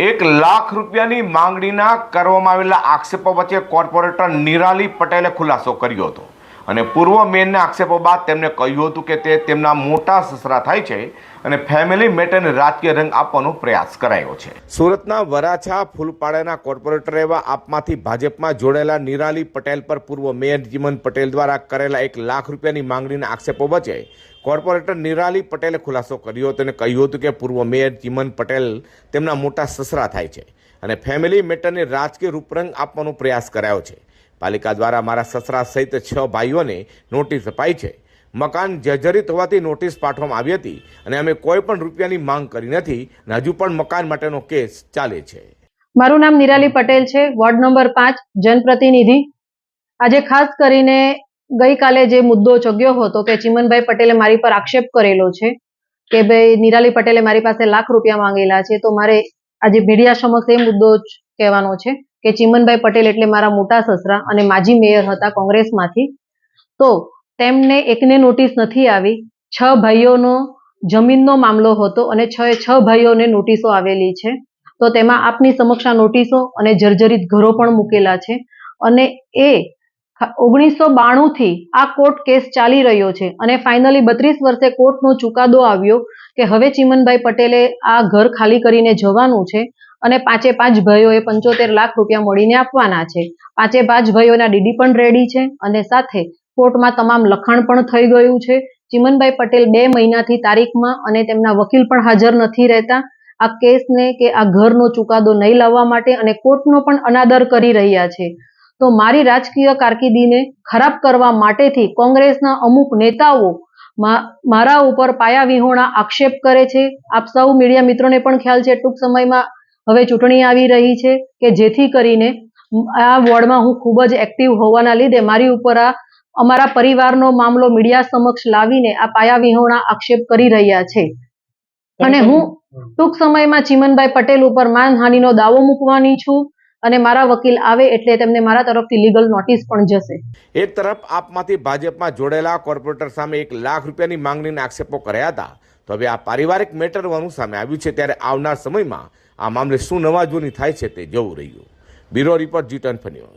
એક લાખ રૂપિયાની માંગણીના કરવામાં આવેલા આક્ષેપો વચ્ચે કોર્પોરેટર નિરાલી પટેલે ખુલાસો કર્યો હતો. અને પૂર્વ મેયરના આક્ષેપો બાદ તેમણે કહ્યું હતું કે તે તેમના મોટા સસરા થાય છે અને ફેમિલી મેટરને રાજકીય રંગ આપવાનો પ્રયાસ કરાયો છે. સુરતના વરાછા ફૂલપાડાના કોર્પોરેટર એવા આપમાંથી ભાજપમાં જોડાયેલા નિરાલી પટેલ પર પૂર્વ મેયર જીમન પટેલ દ્વારા કરેલા એક લાખ રૂપિયાની માંગણીના આક્ષેપો વચ્ચે કોર્પોરેટર નિરાલી પટેલે ખુલાસો કર્યો હતો અને કહ્યું હતું કે પૂર્વ મેયર ચિમન પટેલ તેમના મોટા સસરા થાય છે અને ફેમિલી મેટરને રાજકીય રૂપરંગ આપવાનો પ્રયાસ કરાયો છે. પાલિકા દ્વારા મારા સસરા સહિત છ ભાઈઓને નોટિસ અપાઈ છે. મકાન જર્જરિત હોવાથી નોટિસ પાઠવવામાં આવી હતી અને અમે કોઈ પણ રૂપિયાની માંગ કરી નથી. અને હજુ પણ મકાન માટેનો કેસ ચાલે છે. મારું નામ નિરાલી પટેલ છે. વોર્ડ નંબર પાંચ, જનપ્રતિનિધિ. આજે ખાસ કરીને ગઈકાલે જે મુદ્દો ચગ્યો હતો કે ચિમનભાઈ પટેલે મારી પર આક્ષેપ કરેલો છે કે ભાઈ નિરાલી પટેલે મારી પાસે લાખ રૂપિયા માંગેલા છે, તો મારે આજે મીડિયા સમક્ષ એ મુદ્દો કહેવાનો છે. કે ચિમનભાઈ પટેલ એટલે મારા મોટા સસરા અને માજી મેયર હતા કોંગ્રેસમાંથી. તો તેમને એકને નોટિસ નથી આવી. છ ભાઈઓનો જમીનનો મામલો હતો અને છ છ ભાઈઓને નોટિસો આવેલી છે. તો તેમાં આપની સમક્ષ નોટિસો અને જર્જરિત ઘરો પણ મૂકેલા છે. અને એ ઓગણીસો બાણુંથી આ કોર્ટ કેસ ચાલી રહ્યો છે. અને ફાઇનલી બત્રીસ વર્ષે કોર્ટનો ચુકાદો આવ્યો કે હવે ચિમનભાઈ પટેલે આ ઘર ખાલી કરીને જવાનું છે. અને પાંચે પાંચ ભાઈઓએ પંચોતેર લાખ રૂપિયા મળીને આપવાના છે. પાંચે પાંચ ભાઈઓના ડીડી પણ રેડી છે અને સાથે કોર્ટમાં તમામ લખાણ પણ થઈ ગયું છે. ચિમનભાઈ પટેલ બે મહિનાથી તારીખમાં અને તેમના વકીલ પણ હાજર નથી રહેતા. આ કેસને કે આ ઘરનો ચુકાદો નહીં લાવવા માટે અને કોર્ટનો પણ અનાદર કરી રહ્યા છે. તો મારી રાજકીય કારકિર્દીને ખરાબ કરવા માટેથી કોંગ્રેસના અમુક નેતાઓ મારા ઉપર પાયા વિહોણા આક્ષેપ કરે છે. આપ સૌ મીડિયા મિત્રોને પણ ખ્યાલ છે, ટૂંક સમયમાં હવે ચૂંટણી આવી રહી છે કે જેથી કરીને આ વોર્ડમાં હું ખૂબ જ એક્ટિવ હોવાના લીધે મારી ઉપર આ અમારા પરિવારનો મામલો મીડિયા સમક્ષ લાવીને આ પાયા વિહોણા આક્ષેપ કરી રહ્યા છે. અને હું ટૂંક સમયમાં ચિમનભાઈ પટેલ ઉપર માનહાનિનો દાવો મૂકવાની છું. અને મારા વકીલ આવે એટલે તેમને મારા તરફથી લીગલ નોટિસ પણ જશે. એક તરફ આપમાંથી ભાજપમાં જોડાયેલા કોર્પોરેટર સામે એક લાખ રૂપિયાની માંગણીના આક્ષેપો કર્યા હતા, તો હવે આ પારિવારિક મેટર હોવાનું સામે આવ્યું છે ત્યારે આવનાર સમયમાં આ મામલે શું નવા જૂની થાય છે તે જોવું રહ્યું. Bureau report G twenty news.